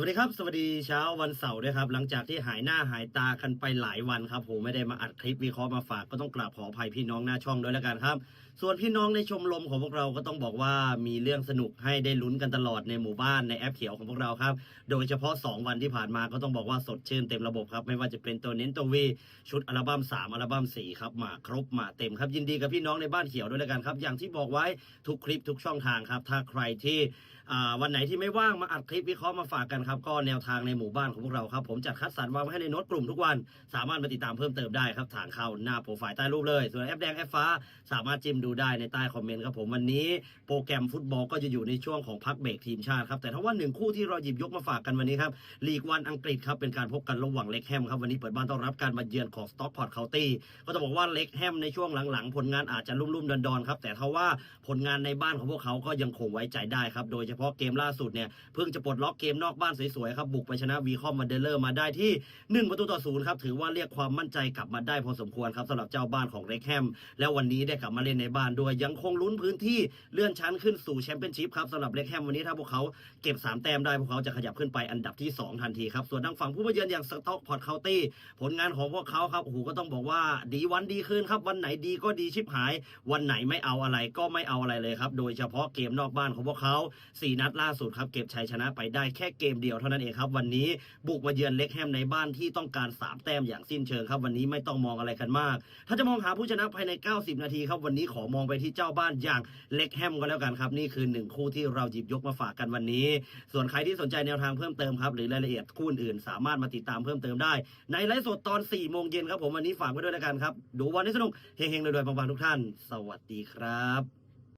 วัสดีครับสวัสดีเช้าวันเสาร์ด้วยครับ หลังจากที่หายหน้าหายตากันไปหลายวันครับผมไม่ได้มาอัดคลิปวิเคราะห์มาฝากก็ต้องกราบขออภัยพี่น้องหน้าช่องด้วยแล้วกันครับ ส่วนพี่น้องในชมรมของพวกเราก็ต้องบอกว่ามีเรื่องสนุกให้ได้ลุ้นกันตลอดในหมู่บ้านในแอปเขียวของพวกเราครับ โดยเฉพาะ 2 วันที่ผ่านมาก็ต้องบอกว่าสดชื่นเต็มระบบครับไม่ว่าจะเป็นตัวเน้นตัววีชุดอัลบั้ม3อัลบั้ม4ครับมาครบมาเต็มครับยินดีกับพี่น้องในบ้านเขียวด้วยแล้วกันครับอย่างที่บอกไว้ทุกคลิปทุกช่องทางครับถ้าใครที่วันไหนที่ไม่ว่างมาอัดคลิปวิเคราะห์มาฝากกันครับก็แนวทางในหมู่บ้านของพวกเราครับผมจัดคัดสรรวางไว้ให้ในโน้ตกลุ่มทุกวัน สามารถมาติดตามเพิ่มเติมได้ครับทางเข้าหน้าโปรไฟล์ใต้รูปเลย ส่วนแอปแดงแอปฟ้าสามารถจิ้มดูได้ในใต้คอมเมนต์ครับผมวันนี้ โปรแกรมฟุตบอลก็จะอยู่ในช่วงของพักเบรกทีมชาติครับแต่ถ้าว่าหนึ่งคู่ที่เราหยิบยกมาฝากกันวันนี้ครับลีกวันอังกฤษครับเป็นการพบกันระหว่างเล็กแฮมครับวันนี้เปิดบ้านต้อนรับการมาเยือนของสต็อกพอร์ตเคาน์ตี้ก็ต้องบอกว่าเล็กแฮมในช่วงหลังๆ ผลงานอาจจะลุ่มๆดอนๆครับแต่ถ้าว่าผลงานในบ้านของพวกเขาก็ยังคงไว้ใจได้ครับโดยเฉพาะเกมล่าสุดเนี่ยเพิ่งจะปลดล็อกเกมนอกบ้านสวยๆครับบุกไปชนะวีคอมมาเดลเลอร์มาได้ที่ 1 ประตูต่อศูนย์ครับถือว่าเรียกความมั่นใจกลับมาได้พอสมควรครับสำหรับเจ้าบ้านของเล็กแฮมแล้ววันนี้ได้กลับมาเล่นในบ้านด้วยยังคงลุ้นพื้นที่เลื่อนชั้นขึ้นสู่แชมเปี้ยนชิพครับสำหรับเล็กแฮมวันนี้ถ้าพวกเขาเก็บ 3 แต้มได้พวกเขาจะขยับขึ้นไปอันดับที่ 2 ทันทีครับส่วนทางฝั่งผู้มาเยือนอย่างสต็อกพอร์ตเคาน์ตี้ผลงานของพวกเขาครับโอ้โหก็ต้องบอกว่าดีวันดีคืนครับวันไหนดีก็ดีชิบหาย วันไหนไม่เอาอะไรก็ไม่เอาอะไรเลยครับโดยเฉพาะเกมนอกบ้านของพวกเขาสี่นัดล่าสุดครับเก็บชัยชนะไปได้แค่เกมเดียวเท่านั้นเองครับ วันนี้บุกมาเยือนเล็กแฮมในบ้านที่ต้องการสามแต้มอย่างสิ้นเชิงครับ วันนี้ไม่ต้องมองอะไรกันมาก ถ้าจะมองหาผู้ชนะภายใน 90 นาทีครับ วันนี้ขอมองไปที่เจ้าบ้านอย่างเล็กแฮมก็แล้วกันครับ นี่คือหนึ่งคู่ที่เราหยิบยกมาฝากกันวันนี้ ส่วนใครที่สนใจแนวทางเพิ่มเติมครับหรือรายละเอียดคู่อื่นสามารถมาติดตามเพิ่มเติมได้ ในไลฟ์สดตอน4โมงเย็นครับผมวันนี้ฝากไว้ด้วยแล้วกันครับดูวันนี้สนุกเฮงๆรวยๆปังๆทุกท่าน สวัสดีครับ